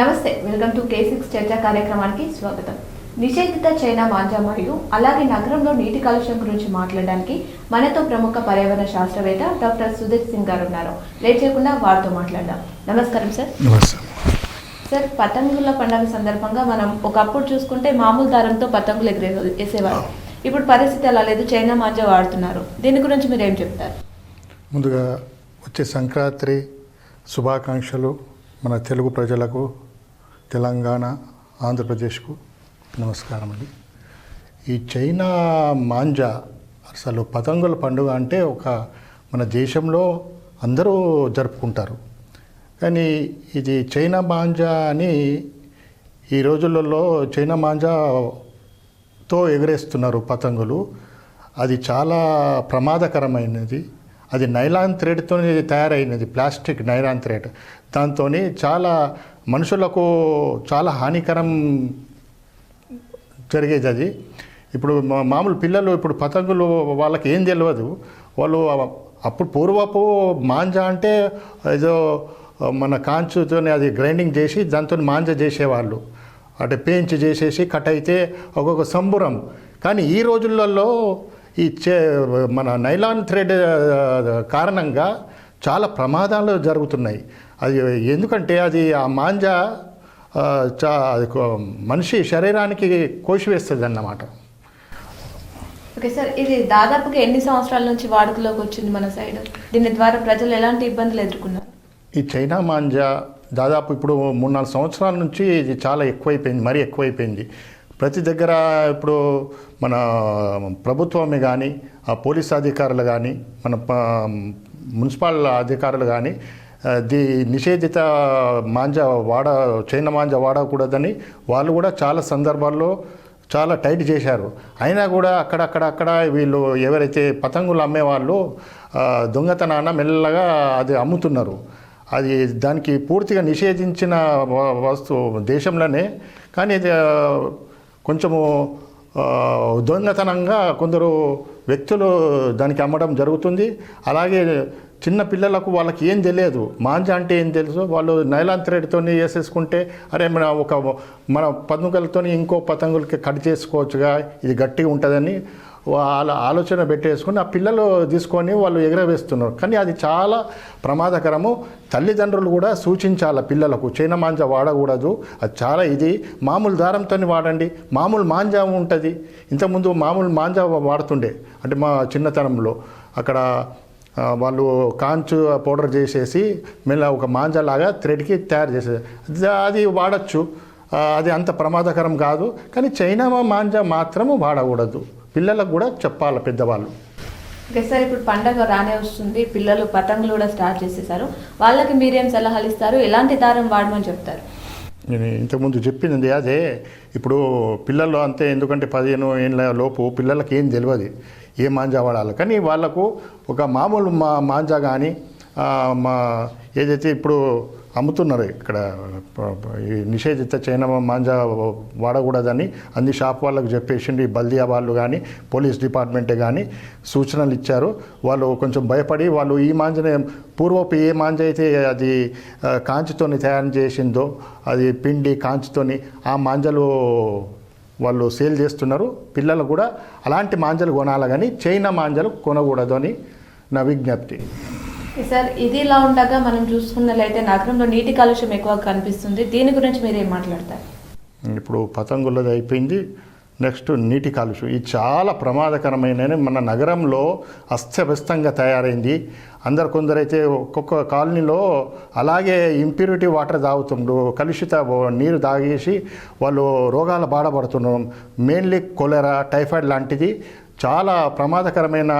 నమస్తే welcome to K six చర్చా కార్యక్రమానికి స్వాగతం. నిషేధిత చైనా మాంజా మరియు అలాగే నగరంలో నీటి కాలుష్యం గురించి మాట్లాడడానికి మనతో ప్రముఖ పర్యావరణ శాస్త్రవేత్త డాక్టర్ సుధీర్ సింగ్ గారు ఉన్నారు లేట్ చేయకుండా వారితో మాట్లాడదాం. నమస్కారం సార్. సార్ పతంగుల పండుగ సందర్భంగా మనం ఒకప్పుడు చూసుకుంటే మామూలు దారంతో పతంగులు ఎగిరే వేసేవారు ఇప్పుడు పరిస్థితి అలా లేదు చైనా మాంజా వాడుతున్నారు. దీని గురించి మీరు ఏం చెప్తారు? ముందుగా వచ్చే సంక్రాంతి శుభాకాంక్షలు మన తెలుగు ప్రజలకు తెలంగాణ ఆంధ్రప్రదేశ్కు నమస్కారం అండి ఈ చైనా మాంజా అసలు పతంగుల పండుగ అంటే ఒక మన దేశంలో అందరూ జరుపుకుంటారు. కానీ ఇది చైనా మాంజా అని ఈ రోజులలో చైనా మాంజాతో ఎగరేస్తున్నారు పతంగులు. అది చాలా ప్రమాదకరమైనది. అది నైలాన్ థ్రెడ్తో తయారైనది ప్లాస్టిక్ నైలాన్ థ్రెడ్. దాంతో చాలా మనుషులకు చాలా హానికరం జరిగేది అది. ఇప్పుడు మా- మామూలు పిల్లలు ఇప్పుడు పతంగులు వాళ్ళకి ఏం తెలియదు వాళ్ళు అప్పుడు పూర్వపు మాంజా అంటే ఏదో మన కాంచుతో అది గ్రైండింగ్ చేసి దాంతో మాంజా చేసేవాళ్ళు. అంటే పేంచి చేసేసి కట్ అయితే ఒక్కొక్క సంబురం. కానీ ఈ రోజులలో ఈ చే మన నైలాన్ థ్రెడ్ కారణంగా చాలా ప్రమాదాలు జరుగుతున్నాయి. అది ఎందుకంటే అది ఆ మాంజా చా మనిషి శరీరానికి కోసివేస్తుంది అన్నమాట ఓకే సార్ ఇది దాదాపుగా ఎన్ని సంవత్సరాల నుంచి వాడుకలోకి వచ్చింది మన సైడ్? దీని ద్వారా ప్రజలు ఎలాంటి ఇబ్బందులు ఎదుర్కొన్నారు? ఈ చైనా మాంజా దాదాపు ఇప్పుడు మూడు నాలుగు సంవత్సరాల నుంచి ఇది చాలా ఎక్కువైపోయింది మరీ ఎక్కువైపోయింది. ప్రతి దగ్గర ఇప్పుడు మన ప్రభుత్వమే కానీ ఆ పోలీస్ అధికారులు కానీ మన మున్సిపల్ అధికారులు కానీ ది దీ నిషేధిత మాంజా వాడ చైనా మాంజా వాడకూడదని వాళ్ళు కూడా చాలా సందర్భాల్లో చాలా టైట్ చేశారు. అయినా కూడా అక్కడక్కడ అక్కడ వీళ్ళు ఎవరైతే పతంగులు అమ్మేవాళ్ళు దొంగతనాన మెల్లగా అది అమ్ముతున్నారు. అది దానికి పూర్తిగా నిషేధించిన వ- వస్తువు దేశంలోనే కానీ కొంచెము దొంగతనంగా కొందరు వ్యక్తులు దానికి అమ్మడం జరుగుతుంది. అలాగే చిన్న పిల్లలకు వాళ్ళకి ఏం తెలియదు. మాంజా అంటే ఏం తెలుసు? వాళ్ళు నైలాన్ థ్రెడ్తో వేసేసుకుంటే అరే మన ఒక మన పతంగులతో ఇంకో పతంగులకి కట్ చేసుకోవచ్చుగా ఇది గట్టిగా ఉంటుందని వాళ్ళ ఆలోచన పెట్టేసుకుని ఆ పిల్లలు తీసుకొని వాళ్ళు ఎగరవేస్తున్నారు. కానీ అది చాలా ప్రమాదకరము. తల్లిదండ్రులు కూడా సూచించాలి పిల్లలకు చైనా మాంజా వాడకూడదు. అది చాలా ఇది. మామూలు దారంతో వాడండి. మామూలు మాంజా ఉంటుంది. ఇంతకుముందు మామూలు మాంజా వాడుతుండే. అంటే మా చిన్నతనంలో అక్కడ వాళ్ళు కాంచు పౌడర్ చేసేసి మెల్ల ఒక మాంజాలాగా థ్రెడ్కి తయారు చేసేది. అది- వాడచ్చు. అది అంత ప్రమాదకరం కాదు. కానీ చైనా మాంజా మాత్రము వాడకూడదు. పిల్లలకు కూడా చెప్పాలి పెద్దవాళ్ళు. ఓకే సార్ ఇప్పుడు పండగ రానే వస్తుంది. పిల్లలు పతంగులు కూడా స్టార్ట్ చేసేసారు. వాళ్ళకి మీరేం సలహాలు ఇస్తారు? ఎలాంటి దారం వాడమని చెప్తారు? నేను ఇంతకుముందు చెప్పింది అదే. ఇప్పుడు పిల్లలు అంతే ఎందుకంటే పదిహేను ఏళ్ళ లోపు పిల్లలకి ఏం తెలియదు ఏ మాంజా వాడాలి. కానీ వాళ్ళకు ఒక మామూలు మా మాంజా కానీ మా ఏదైతే ఇప్పుడు అమ్ముతున్నారు ఇక్కడ. ఈ నిషేధిత చైనా మాంజా వాడకూడదని అన్ని షాప్ వాళ్ళకు చెప్పేసిండి బల్దియా వాళ్ళు కానీ పోలీస్ డిపార్ట్మెంటే కానీ సూచనలు ఇచ్చారు. వాళ్ళు కొంచెం భయపడి వాళ్ళు ఈ మాంజనే పూర్వపు ఏ మాంజ అయితే అది కాంచితోని తయారు చేసిందో అది పిండి కాంచితోని ఆ మాంజలు వాళ్ళు సేల్ చేస్తున్నారు. పిల్లలు కూడా అలాంటి మాంజలు కొనాలి కానీ చైనా మాంజలు కొనకూడదు అని నా విజ్ఞప్తి. సార్ ఇది ఇలా ఉండగా మనం చూసుకున్నట్లయితే నగరంలో నీటి కాలుష్యం ఎక్కువ కనిపిస్తుంది. దీని గురించి మీరు ఏం మాట్లాడతారు? ఇప్పుడు పతంగులది అయిపోయింది. నెక్స్ట్ నీటి కాలుష్యం. ఇది చాలా ప్రమాదకరమైన మన నగరంలో అస్తవ్యస్తంగా తయారైంది. అందరు కొందరైతే ఒక్కొక్క కాలనీలో అలాగే ఇంప్యూరిటీ వాటర్ తాగుతుండ్రు. కలుషిత నీరు తాగేసి వాళ్ళు రోగాల బాధపడుతున్నాం మెయిన్లీ కొలెరా టైఫాయిడ్ లాంటిది. చాలా ప్రమాదకరమైన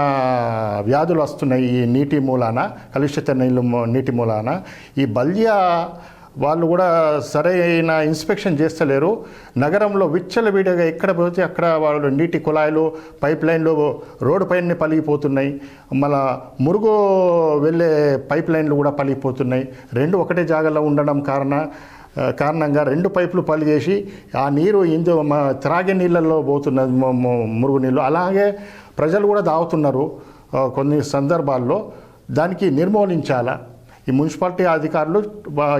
వ్యాధులు వస్తున్నాయి ఈ నీటి మూలాన కలుషిత నీళ్ళు నీటి మూలాన. ఈ బల్యా వాళ్ళు కూడా సరైన ఇన్స్పెక్షన్ చేస్తలేరు. నగరంలో విచ్చలవిడిగా ఎక్కడ పోతే అక్కడ వాళ్ళు నీటి కుళాయిలు పైప్ లైన్లు రోడ్డు పైన పలిగిపోతున్నాయి. మళ్ళా మురుగు వెళ్ళే పైప్ లైన్లు కూడా పలిగిపోతున్నాయి. రెండు ఒకటే జాగాలో ఉండడం కారణ. కారణంగా రెండు పైపులు పలిగేసి ఆ నీరు ఇందు మా త్రాగే నీళ్ళల్లో పోతున్నది మురుగు నీళ్ళు. అలాగే ప్రజలు కూడా తాగుతున్నారు కొన్ని సందర్భాల్లో. దానికి నిర్మూలించాలా? ఈ మున్సిపాలిటీ అధికారులు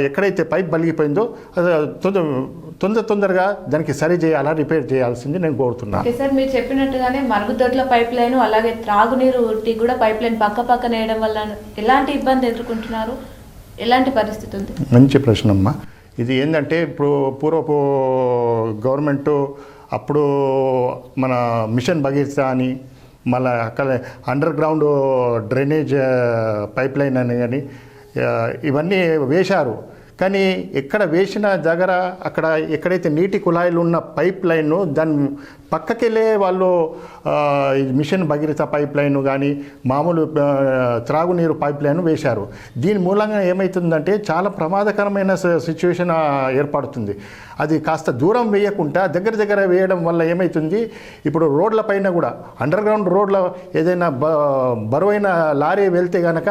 ఎక్కడైతే పైప్ బలిగిపోయిందో అది తొందర తొందర తొందరగా దానికి సరి చేయాలా రిపేర్ చేయాల్సింది నేను కోరుతున్నాను సార్ మీరు చెప్పినట్టుగానే మరుగుదొడ్ల పైప్ లైన్ అలాగే త్రాగునీరు కూడా పైప్ లైన్ పక్క పక్కన వేయడం వల్ల ఎలాంటి ఇబ్బంది ఎదుర్కొంటున్నారు? ఎలాంటి పరిస్థితి ఉంది? మంచి ప్రశ్న అమ్మా ఇది ఏంటంటే ఇప్పుడు పూర్వపు గవర్నమెంట్ అప్పుడు మన మిషన్ భగీరథ అని మళ్ళీ అక్కడ underground drainage pipeline అని కానీ ఇవన్నీ వేశారు. కానీ ఎక్కడ వేసిన దగ్గర అక్కడ ఎక్కడైతే నీటి కుళాయిలు ఉన్న పైప్ లైన్ దాని పక్కకెళ్ళే వాళ్ళు మిషన్ భగీరథ పైప్ లైన్ కానీ మామూలు త్రాగునీరు పైప్ లైన్ వేశారు. దీని మూలంగా ఏమవుతుందంటే చాలా ప్రమాదకరమైన సిచ్యువేషన్ ఏర్పడుతుంది. అది కాస్త దూరం వేయకుండా దగ్గర దగ్గర వేయడం వల్ల ఏమవుతుంది ఇప్పుడు రోడ్లపైన కూడా అండర్ గ్రౌండ్ రోడ్ల ఏదైనా బ బరువైన లారీ వెళ్తే కనుక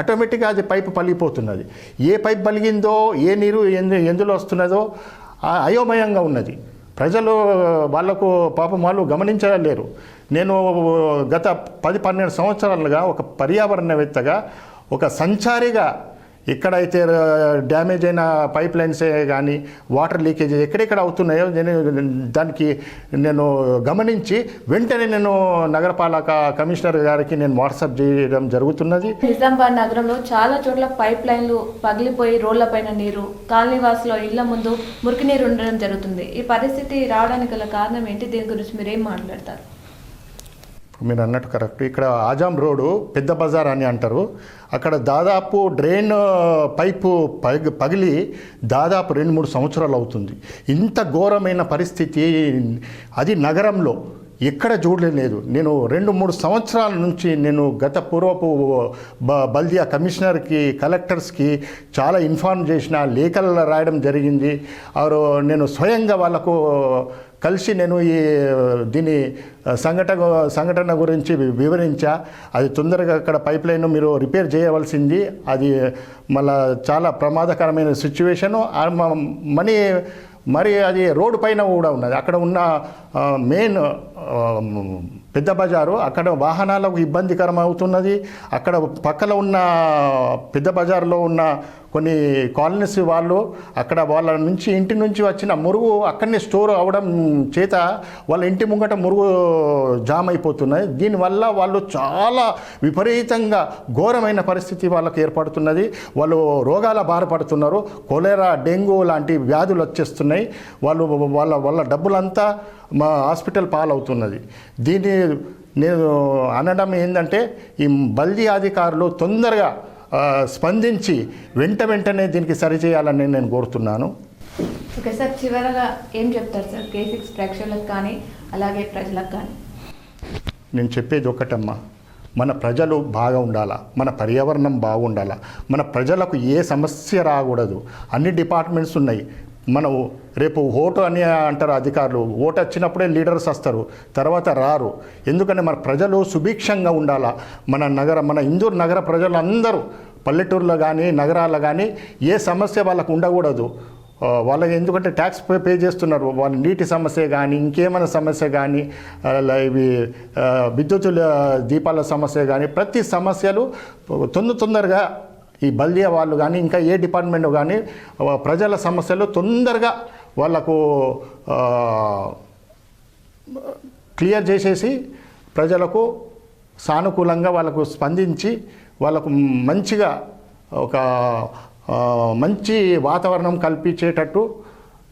ఆటోమేటిక్గా అది పైపు పలిగిపోతున్నది ఏ పైప్ పలిగిందో ఏ నీరు ఎందు ఎందులో వస్తున్నదో అయోమయంగా ఉన్నది. ప్రజలు వాళ్ళకు పాపం వాళ్ళు గమనించలేరు. నేను గత పది పన్నెండు సంవత్సరాలుగా ఒక పర్యావరణవేత్తగా ఒక సంచారిగా ఎక్కడైతే డ్యామేజ్ అయిన పైప్ లైన్సే కానీ వాటర్ లీకేజ్ ఎక్కడెక్కడ అవుతున్నాయో నేను దానికి నేను గమనించి వెంటనే నేను నగరపాలక కమిషనర్ గారికి నేను వాట్సాప్ చేయడం జరుగుతున్నది. నిజామాబాద్ నగరంలో చాలా చోట్ల పైప్ లైన్లు పగిలిపోయి రోడ్లపైన నీరు కాలనీవాసులో ఇళ్ళ ముందు మురికి నీరు ఉండడం జరుగుతుంది. ఈ పరిస్థితి రావడానికి గల కారణం ఏంటి? దీని గురించి మీరేం మాట్లాడతారు? ఇప్పుడు మీరు అన్నట్టు కరెక్ట్. ఇక్కడ ఆజాం రోడ్డు పెద్ద బజార్ అని అంటారు. అక్కడ దాదాపు డ్రైన్ పైపు పగి పగిలి దాదాపు రెండు మూడు సంవత్సరాలు అవుతుంది. ఇంత ఘోరమైన పరిస్థితి అది నగరంలో ఎక్కడ చూడలేదు నేను రెండు మూడు సంవత్సరాల నుంచి నేను గత పూర్వపు బ బల్దియా కమిషనర్కి కలెక్టర్స్కి చాలా ఇన్ఫార్మ్ చేసిన లేఖలు రాయడం జరిగింది. ఆరు నేను స్వయంగా వాళ్ళకు కలిసి నేను ఈ దీని సంఘటన సంఘటన గురించి వివరించా. అది తొందరగా అక్కడ పైప్ లైన్ మీరు రిపేర్ చేయవలసింది. అది మళ్ళా చాలా ప్రమాదకరమైన సిచ్యువేషను. మనీ మరి అది రోడ్డు పైన కూడా ఉన్నది. అక్కడ ఉన్న మెయిన్ పెద్ద బజారు అక్కడ వాహనాలకు ఇబ్బందికరం అవుతున్నది అక్కడ పక్కన ఉన్న పెద్ద బజార్లో ఉన్న కొన్ని కాలనీస్ వాళ్ళు అక్కడ వాళ్ళ నుంచి ఇంటి నుంచి వచ్చిన మురుగు అక్కడనే స్టోర్ అవడం చేత వాళ్ళ ఇంటి ముంగట మురుగు జామ్ అయిపోతున్నాయి. దీనివల్ల వాళ్ళు చాలా విపరీతంగా ఘోరమైన పరిస్థితి వాళ్ళకి ఏర్పడుతున్నది. వాళ్ళు రోగాల బాధపడుతున్నారు కొలేరా డెంగ్యూ లాంటి వ్యాధులు వచ్చేస్తున్నాయి. వాళ్ళు వాళ్ళ వాళ్ళ డబ్బులంతా మా హాస్పిటల్ పాలవుతున్నది. దీన్ని నేను అనడం ఏంటంటే ఈ బల్దీ అధికారులు తొందరగా స్పందించి వెంట వెంటనే దీనికి సరిచేయాలని నేను కోరుతున్నాను. ఓకే సార్ చివరగా ఏం చెప్తారు సార్? కే సిక్స్ ప్రేక్షకులకు కానీ అలాగే ప్రజలకు కానీ? నేను చెప్పేది ఒకటమ్మా మన ప్రజలు బాగా ఉండాలా మన పర్యావరణం బాగుండాలా? మన ప్రజలకు ఏ సమస్య రాకూడదు? అన్ని డిపార్ట్మెంట్స్ ఉన్నాయి. మనం రేపు ఓటు అని అంటారు అధికారులు. ఓటు వచ్చినప్పుడే లీడర్స్ వస్తారు తర్వాత రారు. ఎందుకంటే మన ప్రజలు సుభిక్షంగా ఉండాలా? మన నగర మన ఇందూరు నగర ప్రజలు అందరూ పల్లెటూరులో కానీ నగరాల్లో కానీ ఏ సమస్య వాళ్ళకు ఉండకూడదు. వాళ్ళకి ఎందుకంటే ట్యాక్స్ పే పే చేస్తున్నారు. వాళ్ళ నీటి సమస్య కానీ ఇంకేమైనా సమస్య కానీ ఇవి విద్యుత్ విద్యుత్తుల దీపాల సమస్య కానీ ప్రతి సమస్యలు తొందర తొందరగా ఈ బల్దియా వాళ్ళు కానీ ఇంకా ఏ డిపార్ట్మెంట్ కానీ ప్రజల సమస్యలు తొందరగా వాళ్ళకు క్లియర్ చేసేసి ప్రజలకు సానుకూలంగా వాళ్ళకు స్పందించి వాళ్ళకు మంచిగా ఒక మంచి వాతావరణం కల్పించేటట్టు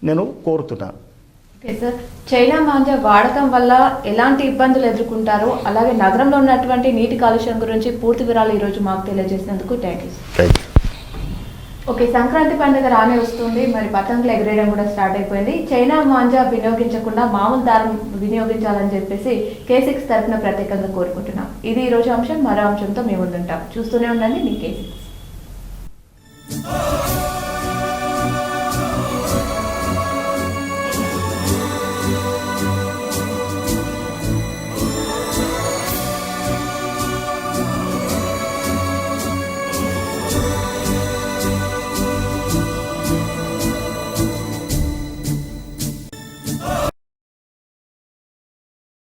నేను కోరుతున్నాను. చైనా మాంజా వాడకం వల్ల ఎలాంటి ఇబ్బందులు ఎదుర్కొంటారో అలాగే నగరంలో ఉన్నటువంటి నీటి కాలుష్యం గురించి పూర్తి వివరాలు ఈరోజు మాకు తెలియజేసినందుకు థ్యాంక్ యూ ఓకే సంక్రాంతి పండుగ రానే వస్తుంది. మరి పతంగులు ఎగరేయడం కూడా స్టార్ట్ అయిపోయింది. చైనా మాంజా వినియోగించకుండా మామూలు దారం వినియోగించాలని చెప్పేసి కే సిక్స్ తరఫున ప్రత్యేకంగా కోరుకుంటున్నాం. ఇది ఈ రోజు అంశం. మరో అంశంతో మేము ముందుంటాం చూస్తూనే ఉండండి మీ కే సిక్స్